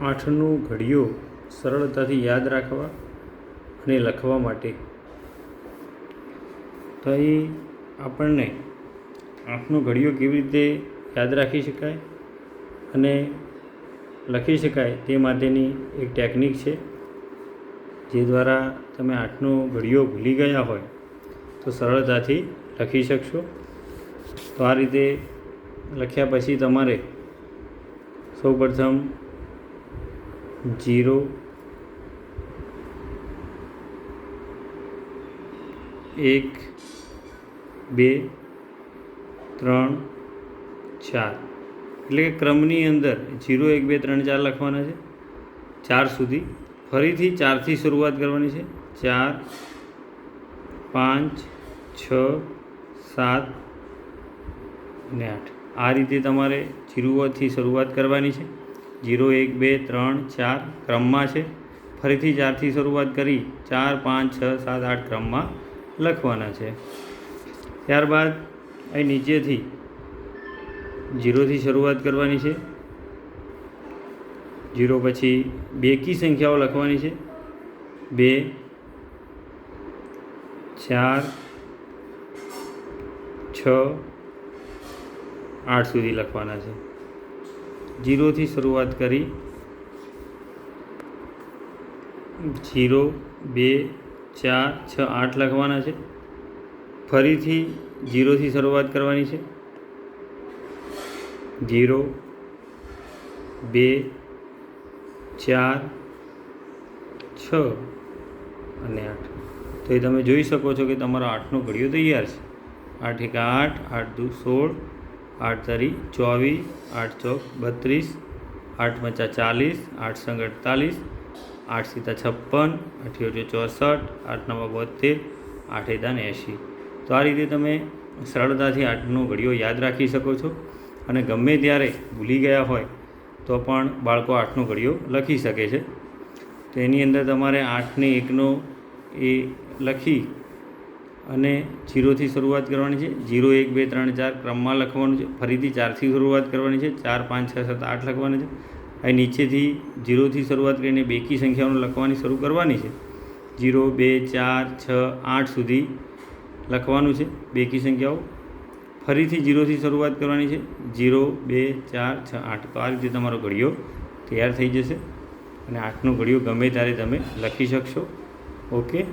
આઠનું ઘડીઓ સરળતાથી યાદ રાખવા અને લખવા માટે. તો અહીં આપણને આઠનો ઘડીઓ કેવી રીતે યાદ રાખી શકાય અને લખી શકાય તે માટેની એક ટેકનિક છે. જે દ્વારા તમે આઠનો ઘડીઓ ભૂલી ગયા હોય તો સરળતાથી લખી શકશો. તો આ રીતે લખ્યા પછી તમારે સૌપ્રથમ જીરો. એક, બે, ત્રણ, ચાર. એટલે કે ક્રમની અંદર જીરો, એક, બે, ત્રણ, ચાર લખવાના છે. ચાર સુધી. ફરીથી ચારથી શરૂઆત કરવાની છે. ચાર, પાંચ, છ, સાત અને આઠ. આ રીતે તમારે જીરોથી શરૂઆત કરવાની છે. જીરો એક બે ત્રણ ચાર ક્રમમાં છે. ફરીથી ચારથી શરૂઆત કરી ચાર, પાંચ, છ, સાત, આઠ ક્રમમાં લખવાના છે. ત્યારબાદ અહીં નીચેથી જીરોથી શરૂઆત કરવાની છે. જીરો પછી બેકી સંખ્યાઓ લખવાની છે. બે, ચાર, છ, આઠ સુધી લખવાના છે. જીરોથી શરૂઆત કરી. જીરો, બે, ચાર, છ, આઠ લખવાના છે. ફરીથી જીરોથી શરૂઆત કરવાની છે. જીરો, બે, ચાર, છ અને આઠ. તો એ તમે જોઈ શકો છો કે તમારો આઠનો ઘડિયો તૈયાર છે. આઠ એક આઠ આઠ દુ સોળ આઠ તરી ચોવીસ, આઠ ચોક બત્રીસ, આઠ મચા ચાલીસ, આઠ સંગ અડતાલીસ, આઠ સીતા છપ્પન અઠ્યોતેર ચોસઠ, આઠ નવા બોતેર આઠ એદાન એંશી. તો આ રીતે તમે સરળતાથી આઠનો ઘડીઓ યાદ રાખી શકો છો અને ગમે ત્યારે ભૂલી ગયા હોય તો પણ બાળકો આઠનો ઘડીઓ લખી શકે છે. તો એની અંદર તમારે આઠને એકનો એ લખી અને જીરોથી શરૂઆત કરવાની છે. જીરો, એક, બે, ત્રણ, ચાર ક્રમમાં લખવાનું છે. ફરીથી ચારથી શરૂઆત કરવાની છે. ચાર, પાંચ, છ, સાત, આઠ લખવાની છે. અહીં નીચેથી જીરોથી શરૂઆત કરીને બેકી સંખ્યાઓને લખવાની શરૂ કરવાની છે. જીરો, બે, ચાર, છ, આઠ સુધી લખવાનું છે બેકી સંખ્યાઓ. ફરીથી જીરોથી શરૂઆત કરવાની છે. જીરો, બે, ચાર, છ, આઠ. તો આ રીતે તમારો ઘડિયો તૈયાર થઈ જશે. અને આઠનો ઘડિયો ગમે ત્યારે તમે લખી શકશો. ઓકે?